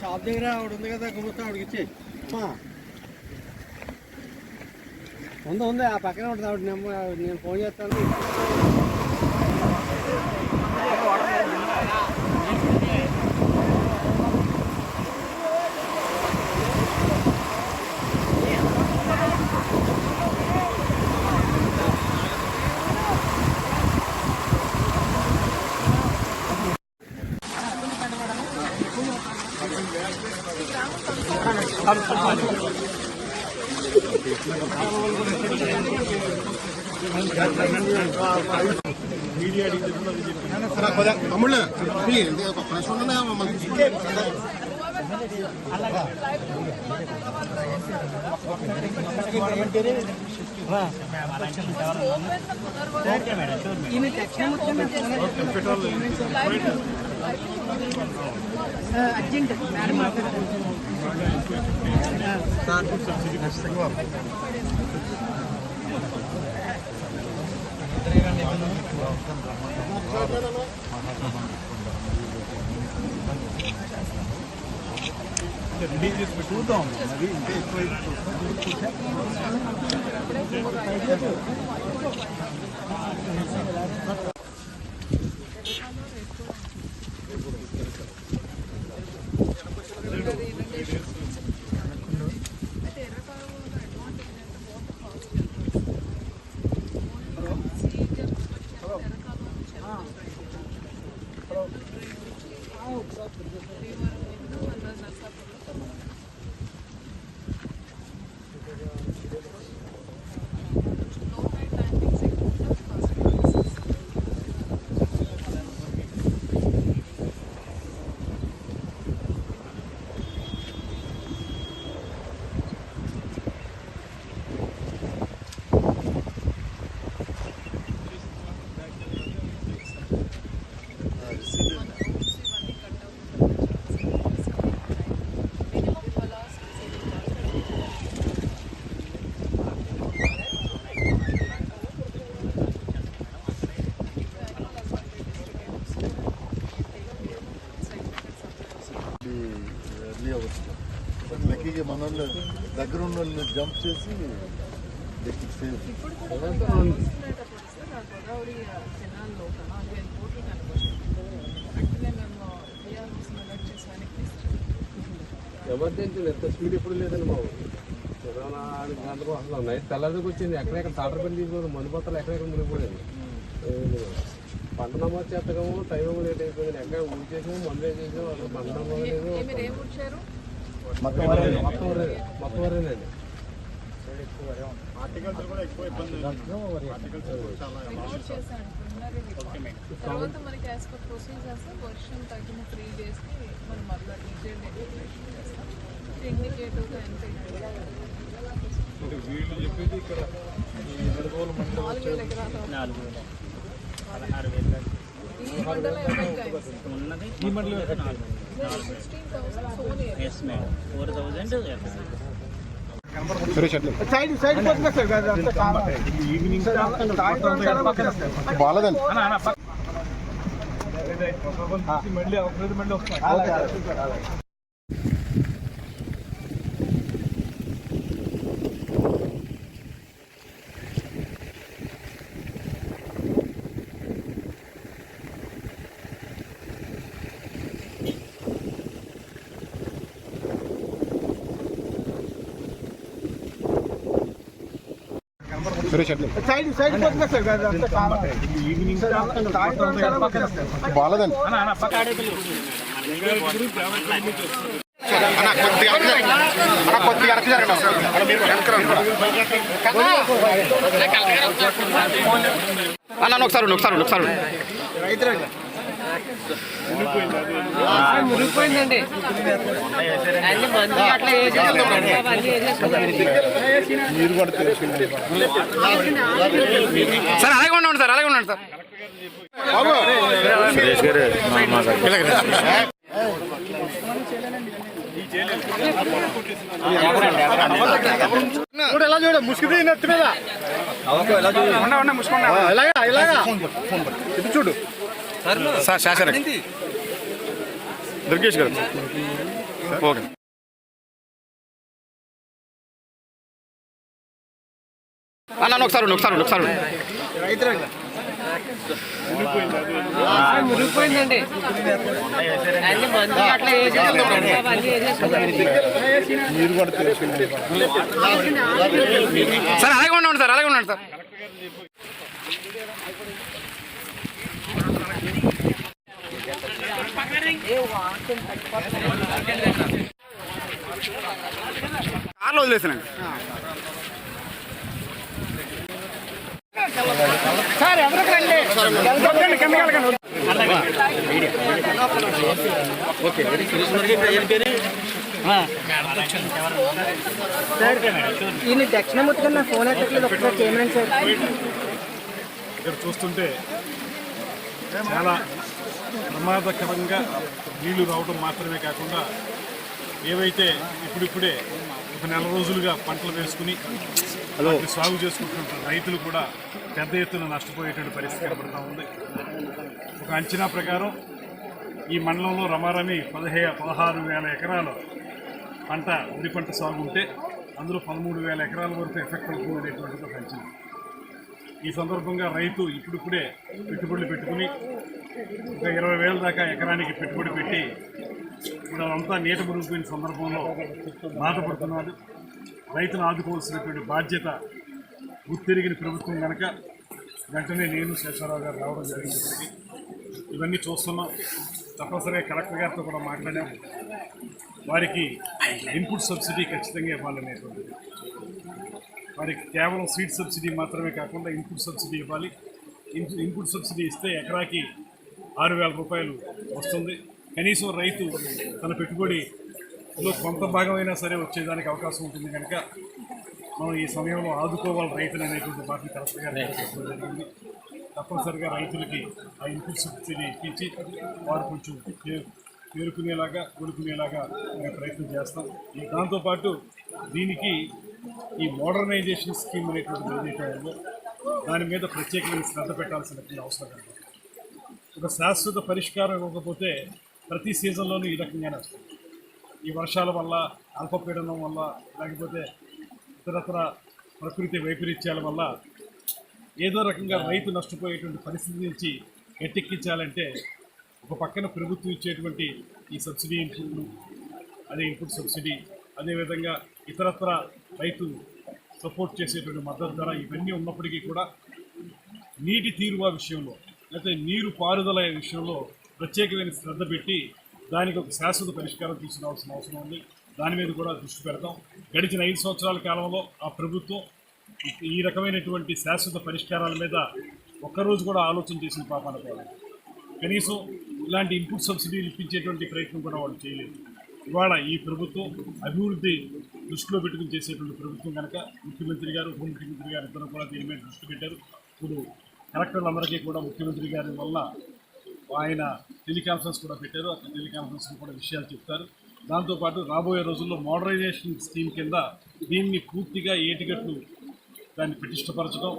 Shop దగ్గర ఆవిడ ఉంది కదా గుమస్తా ఆవిడకి ఇచ్చే ఉంది ఉంది ఆ పక్కనే ఉంటుంది ఆవిడ. నేను ఫోన్ చేస్తాను. తమ్ముళ్ళు ప్రశ్న ఉన్నాయా మమ్మల్ని అర్జెంట్ మేడం ఎర్లీ లక్కీగా మన దగ్గర ఉన్న వాళ్ళని జంప్ చేసి ఎమర్జెన్సీ ఎంత స్పీడ్ ఎప్పుడు లేదండి. కరోనా గంటకు అసలు నైట్ తెల్లరికి వచ్చింది ఎక్కడెక్కడ తాటర్ పని తీసుకోవడం మందు బత్తలు ఎక్కడెక్కడ మునిగిపోయింది పంట నమోదు చేస్తకము టైం లేట్ అయిపోయింది. ఎక్కడ ఊరి చేసాము మందు వేసేసాము అసలు పంట నమోదు లేదు. తర్వాత మనకి యాజ్ పర్ ప్రొసీజర్స్ వర్షం తగ్గిన త్రీ డేస్కి మనం మళ్ళీ డీటెయిల్ డెక్లరేషన్ చేస్తాం ఇండికేటివ్గా ఎంత నాలుగు వేల ఎకరాలు ఈ మండలం ఎవరికి ఈ మండలం సిక్స్టీన్ థౌసండ్ సోన్ area yes madam four thousand side side పోతున్నా సార్ ఈవినింగ్ బాలేదండి మళ్ళీ ఒక మళ్ళీ వస్తాం బాలేదండి అన్న కొద్దిగా అన్న కొద్దిగా అన్న మీరు వెనక్కి అన్న ఒకసారి ఒకసారి ఒకసారి మురిగిపోయిందండి అన్ని మందు అట్లా వేసేసుకున్నాం సార్ అలాగే ఉండండి సార్ అలాగే ఉండండి సార్. బాబు చూడు ఎలా చూడు ముసుగు నెత్తి మీద. ఇలాగా ఇలాగా. చూడు. సార్ శాసన దుర్గేష్ గారు. ఓకే. అన్న ఒకసారి ఒకసారి ఒకసారి. మురిగిపోయిందండి. సార్ అలాగే ఉండండి సార్ అలాగే ఉండండి సార్. కార్లో వదిలేసానండి. సార్ ఎవరికి రండి? వద్దండి, కిందకి వెళ్ళకండి. ఈయన దక్షిణమూర్తి కన్నా ఫోన్ ఎక్కట్లేదు ఒకసారి చేయమని సార్ ఇక్కడ చూస్తుంటే చాలా ప్రమాదకరంగా నీళ్ళు రావడం మాత్రమే కాకుండా ఏవైతే ఇప్పుడిప్పుడే ఒక నెల రోజులుగా పంటలు వేసుకుని సాగు చేసుకుంటున్న రైతులు కూడా పెద్ద ఎత్తున నష్టపోయేటువంటి పరిస్థితి కనబడుతూ ఉంది. ఒక అంచనా ప్రకారం ఈ మండలంలో రమారమి పదిహే పదహారు వేల ఎకరాలు పంట వరి పంట సాగు ఉంటే అందులో పదమూడు వేల ఎకరాల వరకు ఎఫెక్ట్ అవుతుంది అనేటువంటిది ఒక అంచనా. ఈ సందర్భంగా రైతు ఇప్పుడిప్పుడే పెట్టుబడులు పెట్టుకుని ఒక ఇరవై వేల దాకా ఎకరానికి పెట్టుబడి పెట్టి ఇప్పుడు అంతా నీట మునిగిపోయిన సందర్భంలో బాధపడుతున్నారు. రైతును ఆదుకోవాల్సినటువంటి బాధ్యత గుర్తిరిగిన ప్రభుత్వం కనుక వెంటనే నేను శేషారావు గారు రావడం జరిగింది. ఇవన్నీ చూస్తున్నాం. తప్పనిసరిగా కలెక్టర్ గారితో కూడా మాట్లాడాము. వారికి ఇన్పుట్ సబ్సిడీ ఖచ్చితంగా ఇవ్వాలనేటువంటిది. వారికి కేవలం సీడ్ సబ్సిడీ మాత్రమే కాకుండా ఇన్పుట్ సబ్సిడీ ఇవ్వాలి. ఇన్- ఇన్పుట్ సబ్సిడీ ఇస్తే ఎకరాకి ఆరు వేల రూపాయలు వస్తుంది. కనీసం రైతు తన పెట్టుబడిలో కొంత భాగమైనా సరే వచ్చేదానికి అవకాశం ఉంటుంది కనుక మనం ఈ సమయంలో ఆదుకోవాలి రైతులు అనేటువంటి కలెక్టర్ గారు చెప్పడం జరిగింది. తప్పనిసరిగా రైతులకి ఆ ఇన్పుట్ సబ్సిడీ ఇప్పించి వారు కొంచెం తేరుకునేలాగా కోలుకునేలాగా మేము ప్రయత్నం చేస్తాం. ఈ దాంతోపాటు దీనికి ఈ మోడర్నైజేషన్ స్కీమ్ అనేటువంటి ఏదైతే దాని మీద ప్రత్యేకమైన శ్రద్ధ పెట్టాల్సినటువంటి అవసరం కనబడుతుంది ఒక శాశ్వత పరిష్కారం ఇవ్వకపోతే ప్రతి సీజన్లోనూ ఈ రకంగానే వస్తుంది. ఈ వర్షాల వల్ల అల్పపీడనం వల్ల లేకపోతే ఇతరత్ర ప్రకృతి వైపరీత్యాల వల్ల ఏదో రకంగా రైతు నష్టపోయేటువంటి పరిస్థితి నుంచి గట్టెక్కించాలంటే ఒక పక్కన ప్రభుత్వం ఇచ్చేటువంటి ఈ సబ్సిడీ ఇన్పుట్లు అదే ఇన్పుట్ సబ్సిడీ అదేవిధంగా ఇతరత్ర రైతు సపోర్ట్ చేసేటువంటి మద్దతు ధర ఇవన్నీ ఉన్నప్పటికీ కూడా నీటి తీరువ విషయంలో లేకపోతే నీరు పారుదల విషయంలో ప్రత్యేకమైన శ్రద్ధ పెట్టి దానికి ఒక శాశ్వత పరిష్కారం తీసుకురావాల్సిన అవసరం ఉంది. దాని మీద కూడా దృష్టి పెడతాం. గడిచిన ఐదు సంవత్సరాల కాలంలో ఆ ప్రభుత్వం ఈ- రకమైనటువంటి శాశ్వత పరిష్కారాల మీద ఒక్కరోజు కూడా ఆలోచన చేసిన పాపాన పోలేదు. కనీసం ఇలాంటి ఇన్పుట్ సబ్సిడీలు ఇప్పించేటువంటి ప్రయత్నం కూడా వాళ్ళు చేయలేదు. ఇవాళ ఈ ప్రభుత్వం అభివృద్ధి దృష్టిలో పెట్టుకుని చేసేటువంటి ప్రభుత్వం కనుక ముఖ్యమంత్రి గారు ఉప ముఖ్యమంత్రి గారు ఇద్దరు కూడా దీని మీద దృష్టి పెట్టారు. ఇప్పుడు కలెక్టర్లందరికీ కూడా ముఖ్యమంత్రి గారి వల్ల ఆయన టెలికాన్ఫరెన్స్ కూడా పెట్టారు. అక్కడ టెలికాన్ఫరెన్స్ కూడా విషయాలు చెప్తారు. దాంతోపాటు రాబోయే రోజుల్లో మోడరైజేషన్ స్కీమ్ కింద దీన్ని పూర్తిగా ఏటిగట్లు దాన్ని ప్రతిష్టపరచడం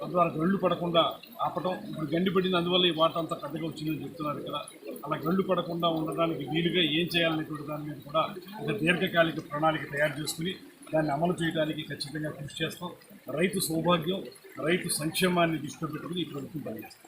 తద్వారా గళ్ళు పడకుండా ఆపటం ఇప్పుడు గండి పడింది అందువల్ల ఈ వాటర్ అంతా పెద్దగా వచ్చిందని చెప్తున్నారు ఇక్కడ. అలా గళ్ళు పడకుండా ఉండడానికి వీలుగా ఏం చేయాలనేటువంటి దాని మీద కూడా ఒక దీర్ఘకాలిక ప్రణాళిక తయారు చేసుకుని దాన్ని అమలు చేయడానికి ఖచ్చితంగా కృషి చేస్తాం. రైతు సౌభాగ్యం రైతు సంక్షేమాన్ని దృష్టిలో పెట్టుకుని ఈ ప్రభుత్వం పనిచేస్తాం